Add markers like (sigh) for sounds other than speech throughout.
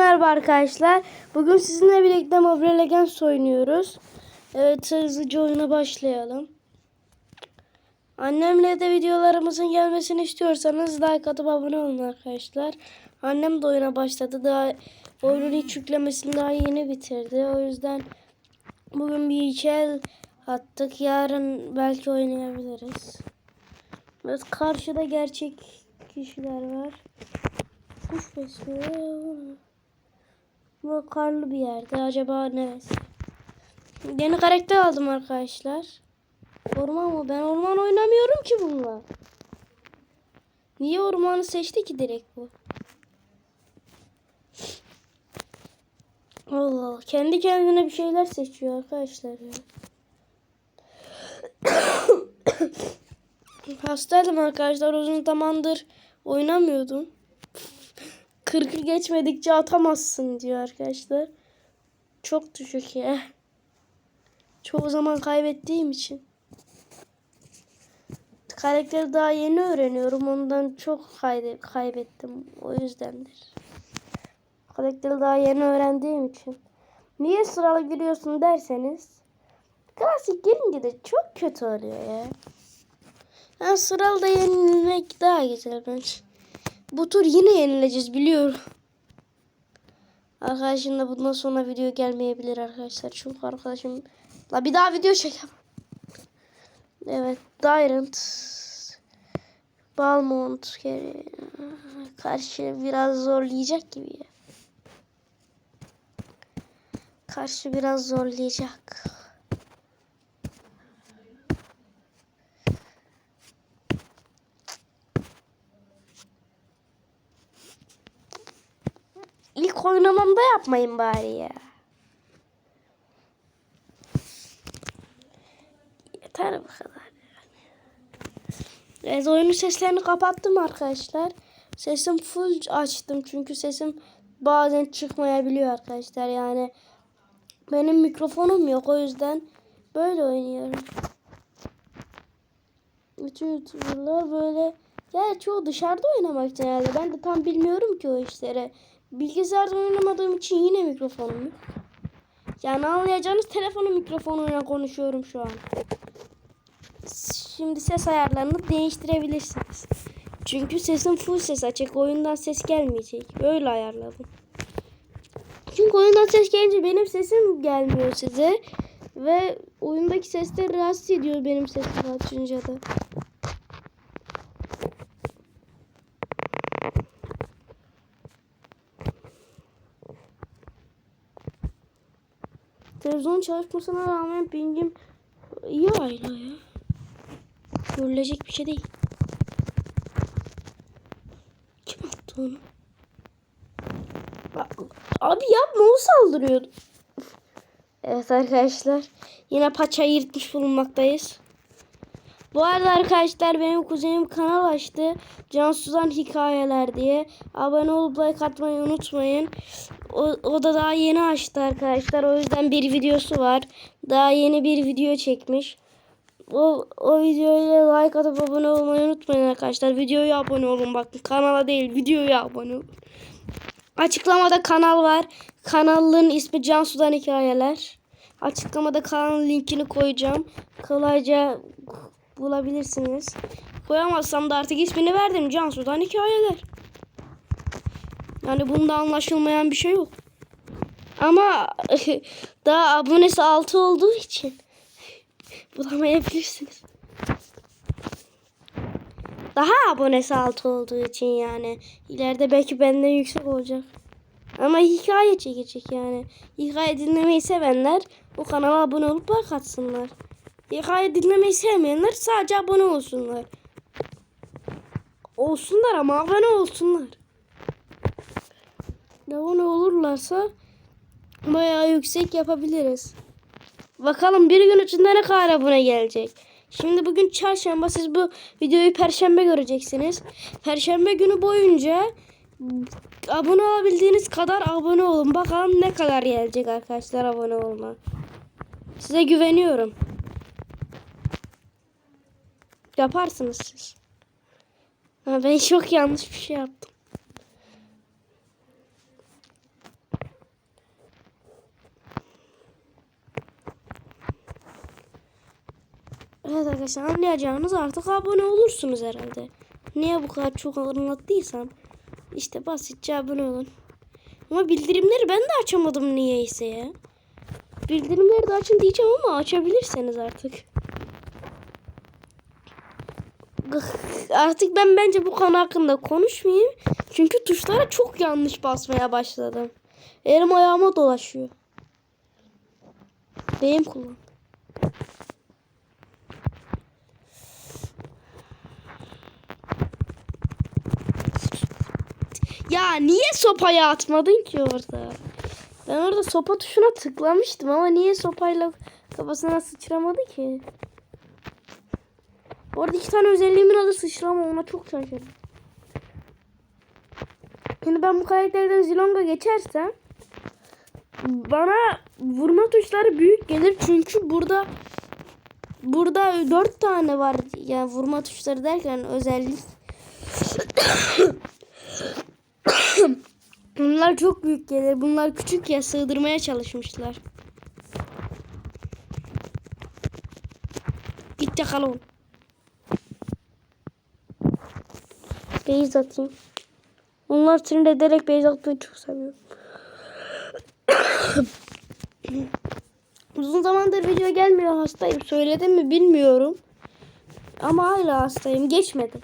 merhaba arkadaşlar. Bugün sizinle birlikte Mobile Legends oynuyoruz. Evet hızlıca oyuna başlayalım. Annemle de videolarımızın gelmesini istiyorsanız like atıp abone olun arkadaşlar. Annem de oyuna başladı. Daha oyunun ilk yüklemesini daha yeni bitirdi. O yüzden bugün bir iki el attık. Yarın belki oynayabiliriz. Evet karşıda gerçek kişiler var. Kuş besliyor. Bu karlı bir yerde. Acaba neresi? Yeni karakter aldım arkadaşlar. Orman mı? Ben orman oynamıyorum ki bununla. Niye ormanı seçti ki direkt bu? Allah Allah. Kendi kendine bir şeyler seçiyor arkadaşlar. (coughs) Hastaydım arkadaşlar. Uzun zamandır oynamıyordum. 40'ı geçmedikçe atamazsın diyor arkadaşlar. Çok düşük ya. Çoğu zaman kaybettiğim için. Karakteri daha yeni öğreniyorum. Ondan çok kayde- kaybettim. O yüzdendir. Karakteri daha yeni öğrendiğim için. Niye sıralı giriyorsun derseniz. Klasik girince de çok kötü oluyor ya. Yani sıralı da yenilmek daha güzel bence. Bu tur yine yenileceğiz biliyorum. Arkadaşım da bundan sonra video gelmeyebilir arkadaşlar. Çünkü arkadaşım la bir daha video çekemem. Evet, Tyrant Balmont karşı biraz zorlayacak gibi. Karşı biraz zorlayacak. İlk oynamamda yapmayın bari ya. Yeter bu kadar. Evet oyunun seslerini kapattım arkadaşlar. Sesim full açtım çünkü sesim bazen çıkmayabiliyor arkadaşlar. Yani benim mikrofonum yok o yüzden böyle oynuyorum. Bütün YouTuber'lar böyle Gerçi o dışarıda oynamak genelde. Ben de tam bilmiyorum ki o işleri. Bilgisayarda oynamadığım için yine mikrofonum yok. Yani anlayacağınız telefonun mikrofonuyla konuşuyorum şu an. Şimdi ses ayarlarını değiştirebilirsiniz. Çünkü sesim full ses açık. Oyundan ses gelmeyecek. Böyle ayarladım. Çünkü oyundan ses gelince benim sesim gelmiyor size. Ve oyundaki sesler rahatsız ediyor benim sesimi açınca da. Televizyon çalışmasına rağmen pingim iyi hala ya. Görülecek bir şey değil. Kim attı onu? Abi yapma o saldırıyordu. Evet arkadaşlar. Yine paça yırtmış bulunmaktayız. Bu arada arkadaşlar benim kuzenim kanal açtı. Cansu'dan hikayeler diye. Abone olup like atmayı unutmayın. O, o da daha yeni açtı arkadaşlar. O yüzden bir videosu var. Daha yeni bir video çekmiş. O, o videoya like atıp abone olmayı unutmayın arkadaşlar. Videoya abone olun bakın. Kanala değil videoya abone olun. Açıklamada kanal var. Kanalın ismi Cansu'dan Hikayeler. Açıklamada kanalın linkini koyacağım. Kolayca bulabilirsiniz. Koyamazsam da artık ismini verdim. Cansu'dan Hikayeler. Yani bunda anlaşılmayan bir şey yok. Ama (laughs) daha abonesi 6 olduğu için (laughs) bulamayabilirsiniz. Daha abonesi 6 olduğu için yani. ileride belki benden yüksek olacak. Ama hikaye çekecek yani. Hikaye dinlemeyi sevenler o kanala abone olup bak atsınlar. Hikaye dinlemeyi sevmeyenler sadece abone olsunlar. Olsunlar ama abone olsunlar. Abone olurlarsa bayağı yüksek yapabiliriz. Bakalım bir gün içinde ne kadar abone gelecek. Şimdi bugün çarşamba siz bu videoyu perşembe göreceksiniz. Perşembe günü boyunca abone olabildiğiniz kadar abone olun. Bakalım ne kadar gelecek arkadaşlar abone olma. Size güveniyorum. Yaparsınız siz. Ama ben çok yanlış bir şey yaptım. Evet arkadaşlar anlayacağınız artık abone olursunuz herhalde. Niye bu kadar çok anlattıysam. işte basitçe abone olun. Ama bildirimleri ben de açamadım niyeyse ya. Bildirimleri de açın diyeceğim ama açabilirseniz artık. Artık ben bence bu konu hakkında konuşmayayım. Çünkü tuşlara çok yanlış basmaya başladım. Elim ayağıma dolaşıyor. Benim kullan. Ya niye sopayı atmadın ki orada? Ben orada sopa tuşuna tıklamıştım ama niye sopayla kafasına sıçramadı ki? Orada iki tane özelliğimin adı sıçrama ona çok şaşırdım. Şimdi ben bu karakterden Zilong'a geçersem bana vurma tuşları büyük gelir çünkü burada burada dört tane var yani vurma tuşları derken özellik (coughs) Bunlar çok büyük gelir. Bunlar küçük ya sığdırmaya çalışmışlar. Git yakala Beyz atayım. Onlar sinir ederek beyz atmayı çok seviyorum. (coughs) Uzun zamandır video gelmiyor hastayım. Söyledim mi bilmiyorum. Ama hala hastayım. Geçmedim.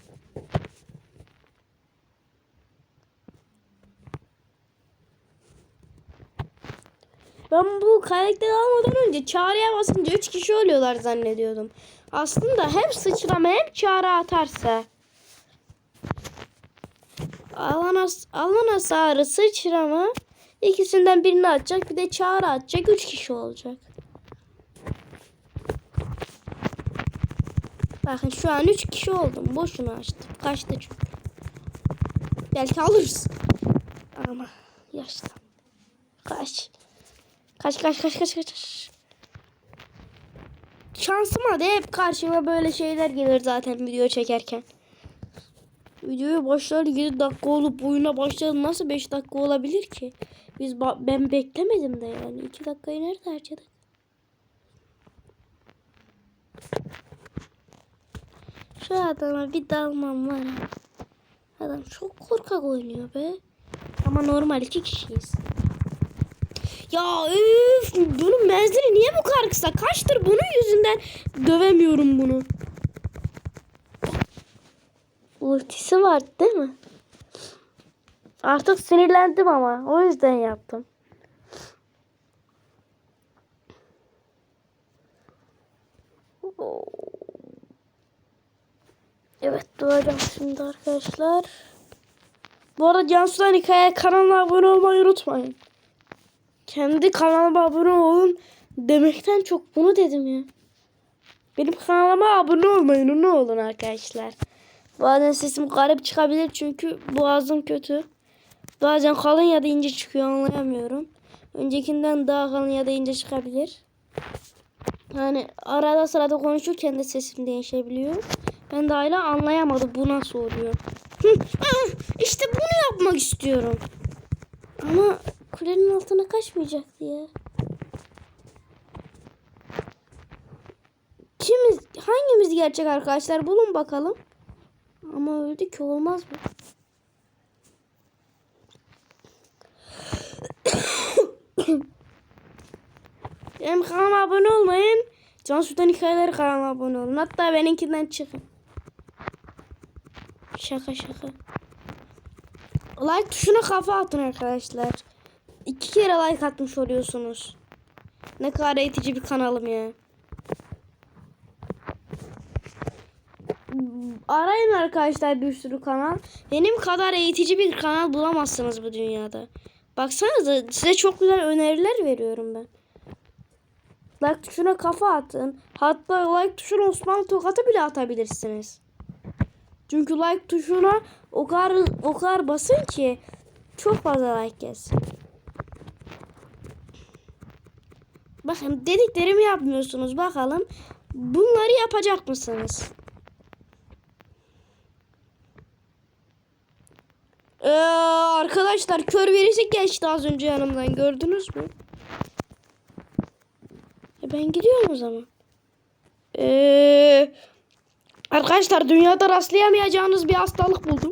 Ben bu karakteri almadan önce çağrıya basınca 3 kişi oluyorlar zannediyordum. Aslında hem sıçrama hem çağrı atarsa. Alan, alan hasarı sıçrama ikisinden birini atacak bir de çağrı atacak 3 kişi olacak. Bakın şu an 3 kişi oldum. Boşuna açtım. Kaçtı çünkü. Belki alırız. Ama yaşlı. Kaç. Kaç kaç kaç kaç kaç. Şansıma da hep karşıma böyle şeyler gelir zaten video çekerken. Videoya başlar 7 dakika olup oyuna başladı nasıl 5 dakika olabilir ki? Biz ben beklemedim de yani 2 dakikayı nerede harcadık? Şu adama bir dalmam var. Adam çok korkak oynuyor be. Ama normal iki kişiyiz. Ya üf, bunun menzili niye bu kadar kısa? Kaçtır bunun yüzünden dövemiyorum bunu. Ultisi var değil mi? Artık sinirlendim ama o yüzden yaptım. Evet doğacağım şimdi arkadaşlar. Bu arada Cansu'dan hikaye kanalına abone olmayı unutmayın. Kendi kanalıma abone olun demekten çok bunu dedim ya. Benim kanalıma abone olmayın ne olun arkadaşlar. Bazen sesim garip çıkabilir çünkü boğazım kötü. Bazen kalın ya da ince çıkıyor anlayamıyorum. Öncekinden daha kalın ya da ince çıkabilir. Yani arada sırada konuşurken de sesim değişebiliyor. Ben de hala anlayamadım bu nasıl oluyor. İşte bunu yapmak istiyorum. Ama kulenin altına kaçmayacaktı ya. Kimiz, hangimiz gerçek arkadaşlar bulun bakalım. Ama öldü ki olmaz mı? Benim kanalıma abone olmayın. Cansu'dan hikayeleri kanalıma abone olun. Hatta benimkinden çıkın. Şaka şaka. Like tuşuna kafa atın arkadaşlar. İki kere like atmış oluyorsunuz. Ne kadar eğitici bir kanalım ya. Arayın arkadaşlar bir sürü kanal. Benim kadar eğitici bir kanal bulamazsınız bu dünyada. Baksanıza size çok güzel öneriler veriyorum ben. Like tuşuna kafa atın. Hatta like tuşuna Osmanlı tokatı bile atabilirsiniz. Çünkü like tuşuna o kadar o kadar basın ki çok fazla like gelsin. Bakın dediklerimi yapmıyorsunuz. Bakalım bunları yapacak mısınız? Ee, arkadaşlar kör birisi geçti az önce yanımdan gördünüz mü? E ben gidiyorum o zaman. Ee, arkadaşlar dünyada rastlayamayacağınız bir hastalık buldum.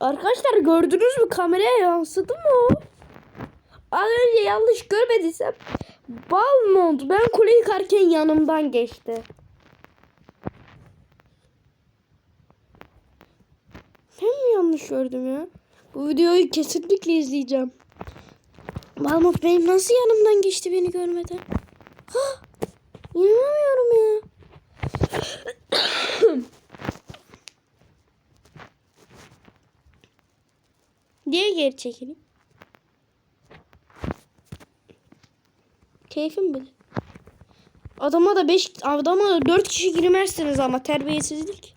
Arkadaşlar gördünüz mü kameraya yansıdı mı o? Az önce yanlış görmediysem Balmont ben kule yıkarken yanımdan geçti. Ben yanlış gördüm ya? Bu videoyu kesinlikle izleyeceğim. Balmont benim nasıl yanımdan geçti beni görmeden? Ha! İnanamıyorum ya. (coughs) Diye geri çekileyim. Keyfim bilir. Adama da 5 adama da 4 kişi girmezsiniz ama terbiyesizlik.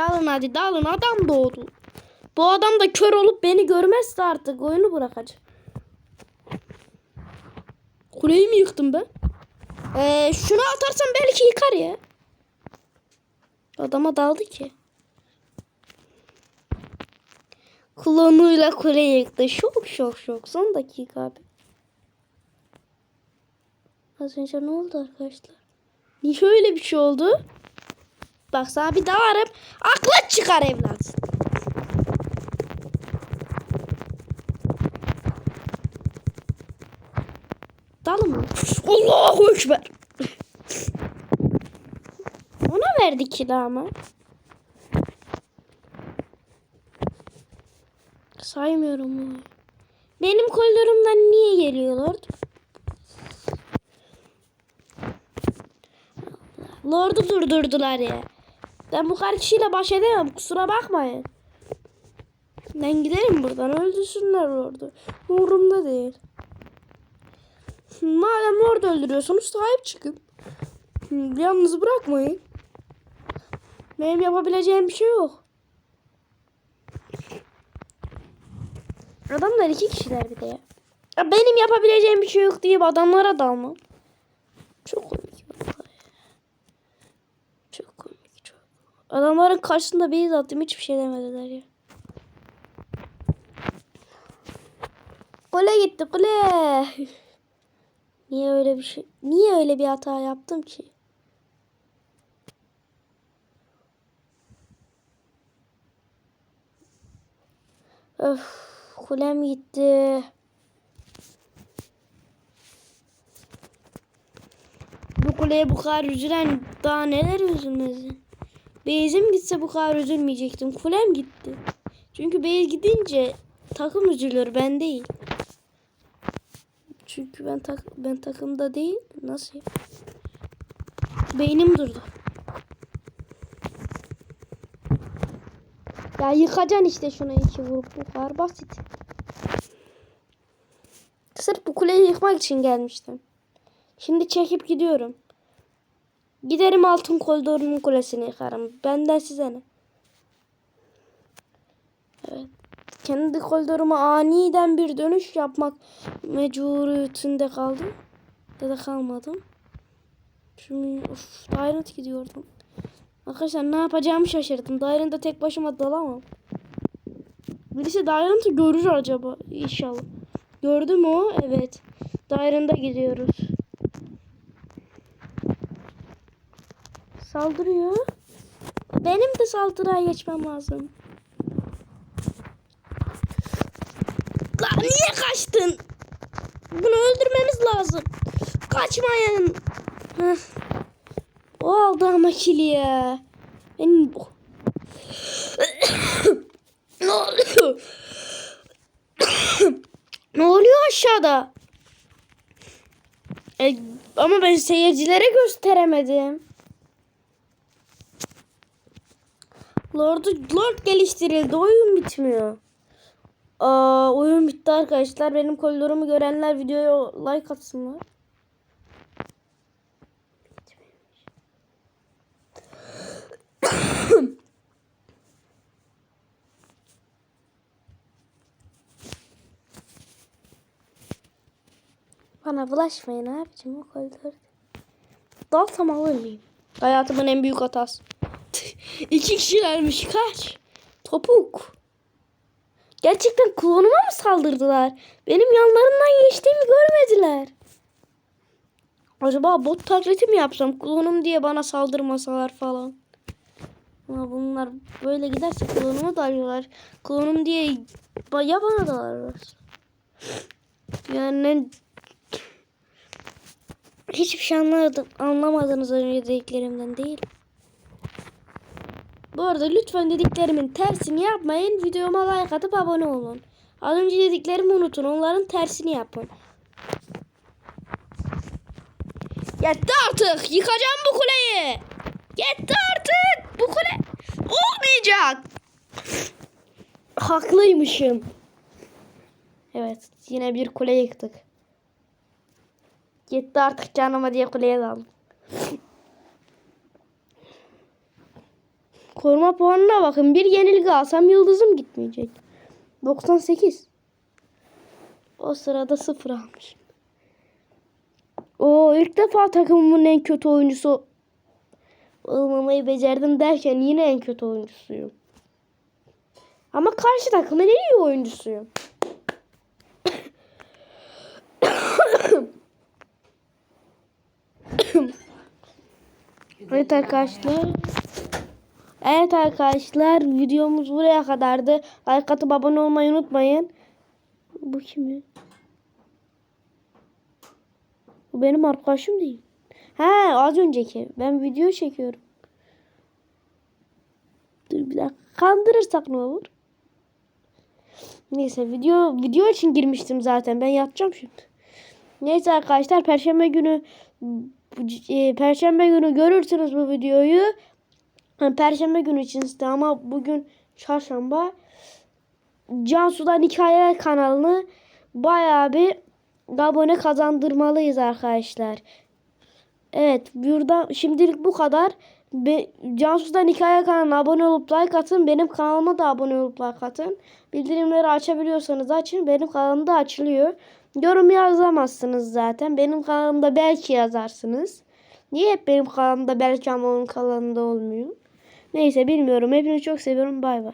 Dalın hadi dalın adam doğdu. Bu adam da kör olup beni görmezse artık oyunu bırakacak. Kuleyi mi yıktım ben? Ee, şunu atarsam belki yıkar ya. Adama daldı ki. Klonuyla kule yıktı. Şok şok şok. Son dakika abi. Az önce ne oldu arkadaşlar? Niye şöyle bir şey oldu? Bak sana bir dalarım. Akla çıkar evlat. Dalın mı? Allahu Ekber. Ona verdik kilama. Saymıyorum bunu. Benim koridorumdan niye geliyorlar? Lord'u durdurdular ya. Ben bu kadar kişiyle baş edemem. Kusura bakmayın. Ben giderim buradan. Öldürsünler Lord'u. Umurumda değil. Madem Lord öldürüyorsunuz sahip çıkın. Yalnız bırakmayın. Benim yapabileceğim bir şey yok. Adamlar iki kişiler bir de ya. benim yapabileceğim bir şey yok deyip adamlara dalmam. Çok komik. vallahi. Çok komik çok. Adamların karşısında beyaz attım hiçbir şey demediler ya. Kule gitti kule. Niye öyle bir şey? Niye öyle bir hata yaptım ki? Öf, kulem gitti. Bu kuleye bu kadar üzülen daha neler üzülmesi. Beyzim gitse bu kadar üzülmeyecektim. Kulem gitti. Çünkü Beyz gidince takım üzülür ben değil. Çünkü ben tak ben takımda değil. Nasıl? Beynim durdu. Ya yıkacaksın işte şuna iki vurup bu kadar basit. Sırf bu kuleyi yıkmak için gelmiştim. Şimdi çekip gidiyorum. Giderim altın koridorunun kulesini yıkarım. Benden size ne? Evet. Kendi koridoruma aniden bir dönüş yapmak mecburiyetinde kaldım. Ya da kalmadım. Şimdi of, Dyrant gidiyordum. Arkadaşlar ne yapacağımı şaşırdım. Dyrant'a tek başıma dalamam. Birisi Dyrant'ı görür acaba inşallah. Gördü mü o? Evet. Dyrant'a gidiyoruz. Saldırıyor. Benim de saldırıya geçmem lazım. Lan niye kaçtın? Bunu öldürmemiz lazım. Kaçmayın. Heh. O aldı ama kili ya. Benim bu. (coughs) ne oluyor? (coughs) ne oluyor aşağıda? E, ama ben seyircilere gösteremedim. Lord, Lord geliştirildi. Oyun bitmiyor. Aa, oyun bitti arkadaşlar. Benim koridorumu görenler videoya like atsınlar. (coughs) Bana bulaşmayın abicim o koridor. dalsam alır mıyım? Hayatımın en büyük hatası. İki kişilermiş kaç? Topuk. Gerçekten klonuma mı saldırdılar? Benim yanlarından geçtiğimi görmediler. Acaba bot taklidi mi yapsam? Klonum diye bana saldırmasalar falan. Ama bunlar böyle giderse klonumu da arıyorlar. Klonum diye ya bana da ararlar. Yani hiçbir şey anlamadım, anlamadınız önce dediklerimden değil. Bu arada lütfen dediklerimin tersini yapmayın. Videoma like atıp abone olun. Az önce dediklerimi unutun. Onların tersini yapın. Yetti artık. Yıkacağım bu kuleyi. Yetti artık. Bu kule olmayacak. Haklıymışım. Evet. Yine bir kule yıktık. Yetti artık canıma diye kuleye daldım. Koruma puanına bakın. Bir yenilgi alsam yıldızım gitmeyecek. 98. O sırada sıfır almışım. O ilk defa takımımın en kötü oyuncusu olmamayı becerdim derken yine en kötü oyuncusuyum. Ama karşı takımın en iyi oyuncusuyum. (coughs) evet arkadaşlar. Evet arkadaşlar videomuz buraya kadardı. Like atıp abone olmayı unutmayın. Bu kim? Bu benim arkadaşım değil. Ha az önceki. Ben video çekiyorum. Dur bir dakika. Kandırırsak ne olur? Neyse video video için girmiştim zaten. Ben yatacağım şimdi. Neyse arkadaşlar perşembe günü e, perşembe günü görürsünüz bu videoyu. Perşembe günü için size ama bugün çarşamba Cansu'dan Hikaye kanalını bayağı bir abone kazandırmalıyız arkadaşlar. Evet burada şimdilik bu kadar. Be, Cansu'dan Hikaye kanalına abone olup like atın. Benim kanalıma da abone olup like atın. Bildirimleri açabiliyorsanız açın. Benim kanalımda açılıyor. Yorum yazamazsınız zaten. Benim kanalımda belki yazarsınız. Niye hep benim kanalımda belki ama onun kanalında olmuyor? Neyse bilmiyorum. Hepinizi çok seviyorum. Bay bay.